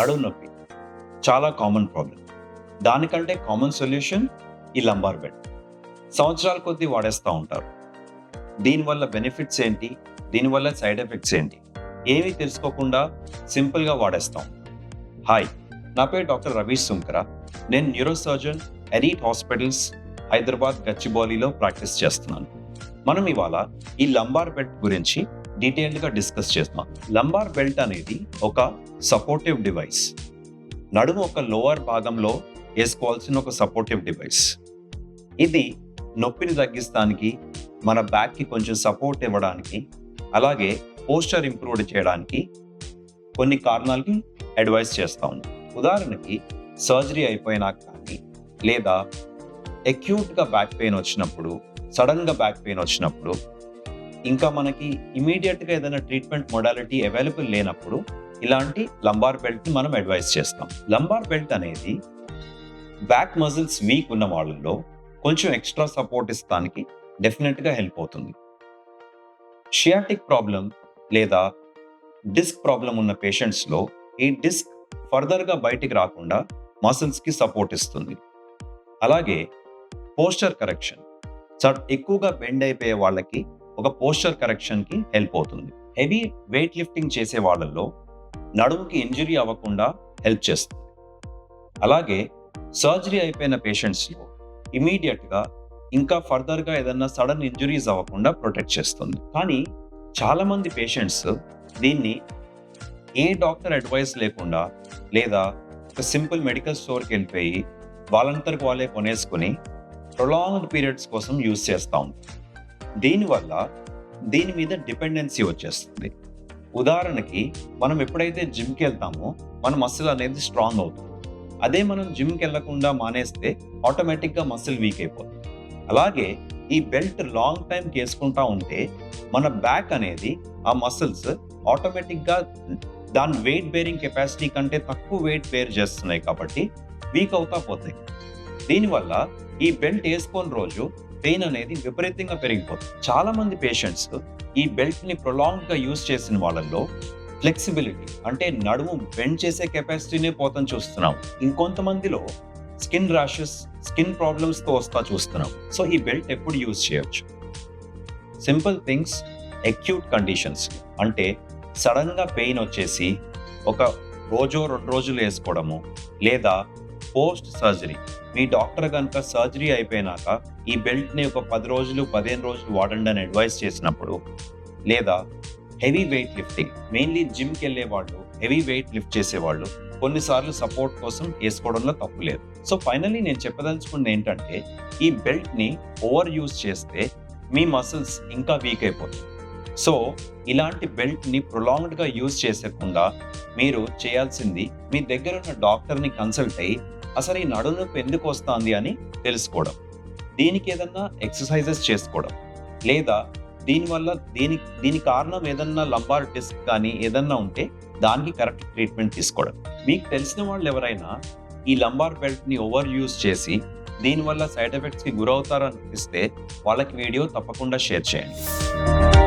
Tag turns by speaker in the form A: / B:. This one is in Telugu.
A: నడుము నొప్పి. చాలా కామన్ ప్రాబ్లం దానికంటే కామన్ సొల్యూషన్ ఈ లంబార్ బెడ్ సంవత్సరాల కొద్దీ వాడేస్తూ ఉంటారు. దీనివల్ల బెనిఫిట్స్ ఏంటి? దీనివల్ల సైడ్ ఎఫెక్ట్స్ ఏంటి? ఏమీ తెలుసుకోకుండా సింపుల్గా వాడేస్తాం. హాయ్ నా పేరు డాక్టర్ రవీష్ సుంకర నేను న్యూరో సర్జన్ ఎరీట్ హాస్పిటల్స్ హైదరాబాద్ గచ్చిబౌలిలో ప్రాక్టీస్ చేస్తున్నాను. మనం ఇవాళ ఈ లంబార్ బెడ్ గురించి డీటెయిల్డ్గా డిస్కస్ చేస్తాం లంబార్ బెల్ట్ అనేది ఒక సపోర్టివ్ డివైస్. నడుము ఒక లోవర్ భాగంలో వేసుకోవాల్సిన ఒక సపోర్టివ్ డివైస్. ఇది నొప్పిని తగ్గిస్తానికి మన బ్యాక్కి కొంచెం సపోర్ట్ ఇవ్వడానికి అలాగే పోస్చర్ ఇంప్రూవ్డ్ చేయడానికి కొన్ని కారణాలకి అడ్వైస్ చేస్తాం ఉదాహరణకి సర్జరీ అయిపోయినాక కానీ లేదా అక్యూట్గా బ్యాక్ పెయిన్ వచ్చినప్పుడు సడన్గా బ్యాక్ పెయిన్ వచ్చినప్పుడు ఇంకా మనకి ఇమీడియట్గా ఏదైనా ట్రీట్మెంట్ మొడాలిటీ అవైలబుల్ లేనప్పుడు ఇలాంటి లంబార్ బెల్ట్ని మనం అడ్వైస్ చేస్తాం. లంబార్ బెల్ట్ అనేది బ్యాక్ మజిల్స్ వీక్ ఉన్న వాళ్ళలో కొంచెం ఎక్స్ట్రా సపోర్ట్ ఇస్తానికి డెఫినెట్గా హెల్ప్ అవుతుంది. షియాటిక్ ప్రాబ్లం లేదా డిస్క్ ప్రాబ్లం ఉన్న పేషెంట్స్లో ఈ డిస్క్ ఫర్దర్గా బయటికి రాకుండా మసిల్స్కి సపోర్ట్ ఇస్తుంది. అలాగే పోస్చర్ కరెక్షన్ ఎక్కువగా బెండ్ అయిపోయే వాళ్ళకి ఒక పోస్చర్ కరెక్షన్కి హెల్ప్ అవుతుంది. హెవీ వెయిట్ లిఫ్టింగ్ చేసే వాళ్ళల్లో నడుముకి ఇంజరీ అవ్వకుండా హెల్ప్ చేస్తుంది. అలాగే సర్జరీ అయిపోయిన పేషెంట్స్లో ఇమీడియట్గా ఇంకా ఫర్దర్గా ఏదన్నా సడన్ ఇంజరీస్ అవ్వకుండా ప్రొటెక్ట్ చేస్తుంది. కానీ చాలామంది పేషెంట్స్ దీన్ని ఏ డాక్టర్ అడ్వైస్ లేకుండా లేదా ఒక సింపుల్ మెడికల్ స్టోర్కి వెళ్ళిపోయి వాళ్ళంతరకు వాళ్ళే కొనేసుకుని ప్రొలాంగ్డ్ పీరియడ్స్ కోసం యూజ్ చేస్తూ ఉంటారు. దీనివల్ల దీని మీద డిపెండెన్సీ వచ్చేస్తుంది? ఉదాహరణకి మనం ఎప్పుడైతే జిమ్కి వెళ్తామో మన మసిల్ అనేది స్ట్రాంగ్ అవుతుంది. అదే మనం జిమ్కి వెళ్ళకుండా మానేస్తే ఆటోమేటిక్గా మసిల్ వీక్ అయిపోతుంది. అలాగే ఈ బెల్ట్ లాంగ్ టైం వేసుకుంటా ఉంటే మన బ్యాక్ అనేది ఆ మసిల్స్ ఆటోమేటిక్గా దాని వెయిట్ బేరింగ్ కెపాసిటీ కంటే తక్కువ వెయిట్ బేర్ చేస్తున్నాయి కాబట్టి వీక్ అవుతా పోతాయి. దీనివల్ల ఈ బెల్ట్ వేసుకొని రోజు పెయిన్ అనేది విపరీతంగా పెరిగిపోతుంది. చాలా మంది పేషెంట్స్ ఈ బెల్ట్ని ప్రొలాంగ్గా యూజ్ చేసిన వాళ్ళల్లో ఫ్లెక్సిబిలిటీ అంటే నడుము బెండ్ చేసే కెపాసిటీనే పోతాం చూస్తున్నాం. ఇంకొంతమందిలో స్కిన్ ర్యాషెస్ స్కిన్ ప్రాబ్లమ్స్తో వస్తా చూస్తున్నాం. సో ఈ బెల్ట్ ఎప్పుడు యూజ్ చేయొచ్చు? Simple things acute conditions. అంటే సడన్గా పెయిన్ వచ్చేసి ఒక రోజో రెండు రోజులు వేసుకోవడము లేదా పోస్ట్ సర్జరీ. మీ డాక్టర్ కనుక సర్జరీ అయిపోయినాక ఈ బెల్ట్ని ఒక పది రోజులు పదిహేను రోజులు వాడండి అని అడ్వైస్ చేసినప్పుడు లేదా హెవీ వెయిట్ లిఫ్టింగ్ మెయిన్లీ జిమ్కి వెళ్ళే వాళ్ళు హెవీ వెయిట్ లిఫ్ట్ చేసేవాళ్ళు కొన్నిసార్లు సపోర్ట్ కోసం వేసుకోవడంలో తప్పు లేదు. సో ఫైనల్లీ నేను చెప్పదలుచుకున్నది ఏంటంటే ఈ బెల్ట్ని ఓవర్ యూజ్ చేస్తే మీ మసిల్స్ ఇంకా వీక్ అయిపోతాయి. సో ఇలాంటి బెల్ట్ని ప్రొలాంగ్డ్గా యూజ్ చేసకుండా మీరు చేయాల్సింది మీ దగ్గర ఉన్న డాక్టర్ని కన్సల్ట్ అయ్యి అసలు ఈ నడునొప్పి ఎందుకు వస్తుంది అని తెలుసుకోవడం. దీనికి ఏదన్నా ఎక్సర్సైజెస్ చేసుకోవడం. లేదా దీనివల్ల దీని దీని కారణం ఏదన్నా లంబార్ డిస్క్ కానీ ఏదన్నా ఉంటే దానికి కరెక్ట్ ట్రీట్మెంట్ తీసుకోవడం. మీకు తెలిసిన వాళ్ళు ఎవరైనా ఈ లంబార్ బెల్ట్ని ఓవర్ యూజ్ చేసి దీనివల్ల సైడ్ ఎఫెక్ట్స్కి గురవుతారనిపిస్తే వాళ్ళకి వీడియో తప్పకుండా షేర్ చేయండి.